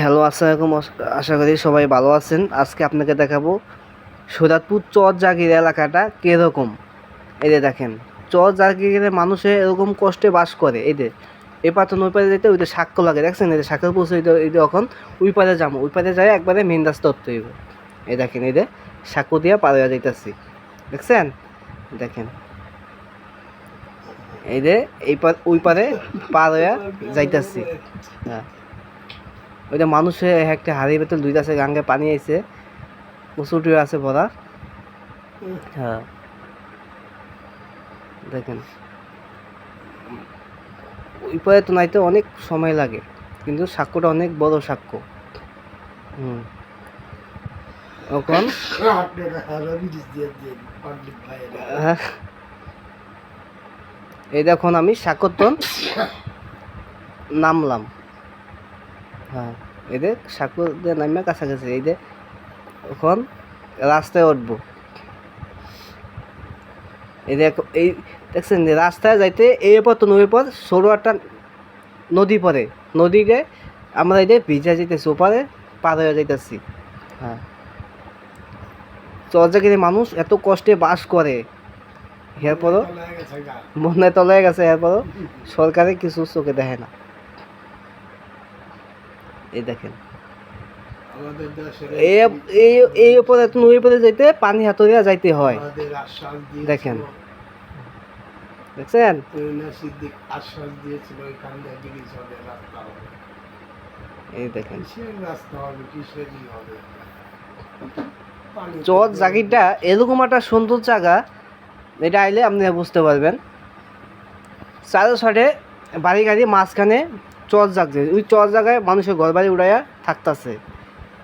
Hello আসসালামাইকুম আশা করি সবাই ভালো আছেন। আজকে আপনাকে দেখাবো সৈদাতপুর চর জাগির এলাকাটা কীরকম? যে দেখেন চর জাগিরে মানুষে এরকম কষ্টে বাস করে। এই যে, এ পাতো ওই পারে যেতে ওইটা সাক্ষ্য লাগে, দেখছেন? এই যে সাক্ষ্য পৌঁছে এই যে এখন ওই পারে যাব। ওই পারে যাই একবারে মেন রাস্তা উঠতে হইব। এই দেখেন যে সাক্ষ্য দিয়া পার যাইতেছি। দেখছেন? দেখেন। এই যে, এই পার ওই পারে পার হয়ে যাইতেছি। হ্যাঁ। ওইটা মানুষে একটা হাড়ি ভেতর দুইটা আছে, গাঙ্গে পানি আইছে। কচুটিও আছে ভরা হ্যাঁ। দেখেন। ওই পারে তো নাইতে অনেক সময় লাগে, কিন্তু সাক্ষ্যটা অনেক বড় সাক্ষ্য। হুম। এখন। এই দেখুন আমি সাক্ষরতন নামলাম। হ্যাঁ যে দিয়ে নামে কাছাকাছি এই যে এখন রাস্তায় উঠবো। এই এখন- এই দেখছেন রাস্তায় যাইতে এই তো নদীর পর সরু একটা নদী পড়ে। নদীকে আমরা এই যে ভিজা যেতেছি ওপারে পার হয়ে যাইতেছি। হ্যাঁ। চর্যাগিরি মানুষ এত কষ্টে বাস করে। এরপরও মনে তলায় গেছে এরপরও সরকারে কিছু চোখে দেখে না। এই দেখেন। এই উপরে তুমি উপরে যাইতে পানি হাতড়িয়া যাইতে হয়। দেখেন। দেখছেন? এই দেখেন। চর জাগিরটা এরকম একটা সুন্দর জায়গা এটা আইলে আপনি বুঝতে পারবেন। চারো সাইডে বাড়ি গাড়ি মাঝখানে চর জাগছে ওই চর জায়গায় মানুষের ঘর বাড়ি উড়াইয়া থাকতেছে।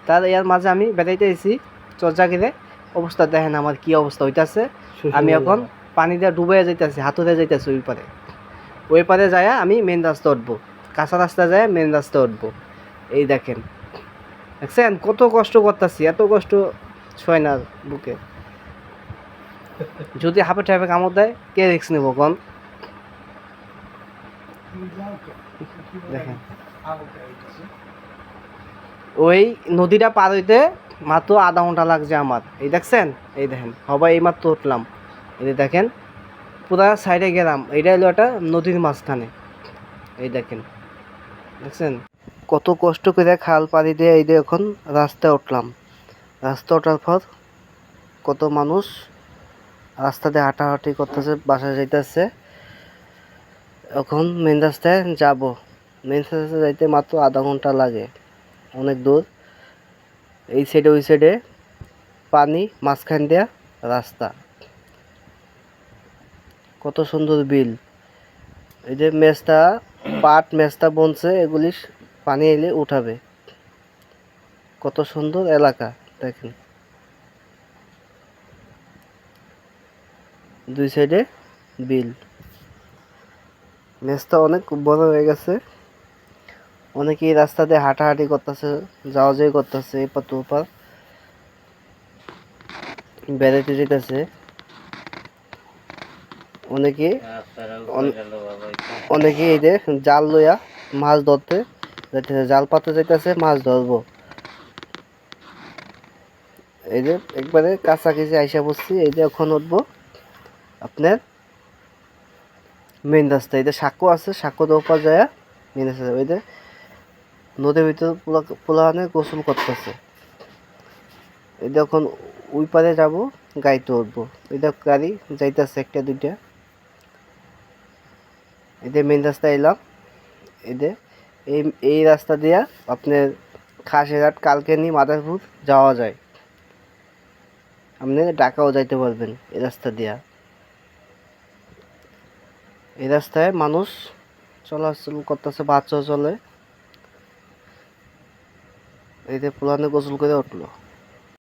তার এর মাঝে আমি বেড়াইতে এসেছি চর জাগিরে অবস্থা দেখেন আমার কি অবস্থা হইতাছে। আমি এখন পানি দিয়ে ডুবে যাইতেছি হাতুড়ে যাইতেছি ওই পারে। ওই পারে যায় আমি মেন রাস্তা উঠবো। কাঁচা রাস্তা যায় মেন রাস্তা উঠবো। এই দেখেন। দেখছেন? কত কষ্ট করতেছি এত কষ্ট ছয় না বুকে। যদি হাফে টাইপে কামড় দেয় কে রিক্স নেব কোন। ওই নদীটা পার হইতে মাত্র আধা ঘণ্টা লাগছে আমার। এই দেখছেন? এই দেখেন সবাই এই মাত্র উঠলাম। এই দেখেন, পুরা সাইডে গেলাম। এইটা হলো একটা নদীর মাঝখানে। এই দেখেন, দেখছেন? কত কষ্ট করে খাল পাড়ি দিয়ে এই দিয়ে এখন রাস্তায় উঠলাম। রাস্তা ওঠার পর কত মানুষ রাস্তা দিয়ে হাঁটাহাঁটি করতেছে বাসা যাইতেছে। এখন মেন রাস্তায় যাব। মেন রাস্তায় যাইতে মাত্র আধা ঘণ্টা লাগে, অনেক দূর। এই সাইডে ওই সাইডে পানি, মাঝখান দেয়া রাস্তা। কত সুন্দর বিল। এই যে মেজটা পাট মেজটা বনছে, এগুলি পানি এলে উঠাবে। কত সুন্দর এলাকা, দেখেন। দুই সাইডে বিল। মেজটা অনেক বড় হয়ে গেছে। অনেকেই রাস্তা দিয়ে হাঁটাহাঁটি করতেছে যাওয়া যাওয়া করতেছে, এপার তো ওপার। বেড়াইতে যেতেছে। অনেকে অন- অনেকে এই যে জাল লইয়া মাছ ধরতে যাইতেছে, জাল পাতে যাইতেছে, মাছ ধরবো। এই যে একবারে কাছাকাছি আইসা বসছি এই যে এখন উঠবো। আপনার? মেন রাস্তা, এই যে সাঁকো আছে, সাঁকো ওপর যায় মেন রাস্তা যে নদীর ভিতরে পোলা পোলাহানে গোসল করতেছে। এই এখন ওই পারে যাব, গাড়িতে উঠবো। এটা গাড়ি যাইতেছে একটা, দুইটা। এদের মেন রাস্তা এলাম। এদের এই এই রাস্তা দিয়া আপনার খাসেরহাট, কালকেনি, মাদারপুর যাওয়া যায়। আপনি ঢাকাও যাইতে পারবেন এই রাস্তা দিয়া। এই রাস্তায় মানুষ চলাচল করতেছে বাচ্চা চলে। এই যে পুরানো গোসল করে উঠল।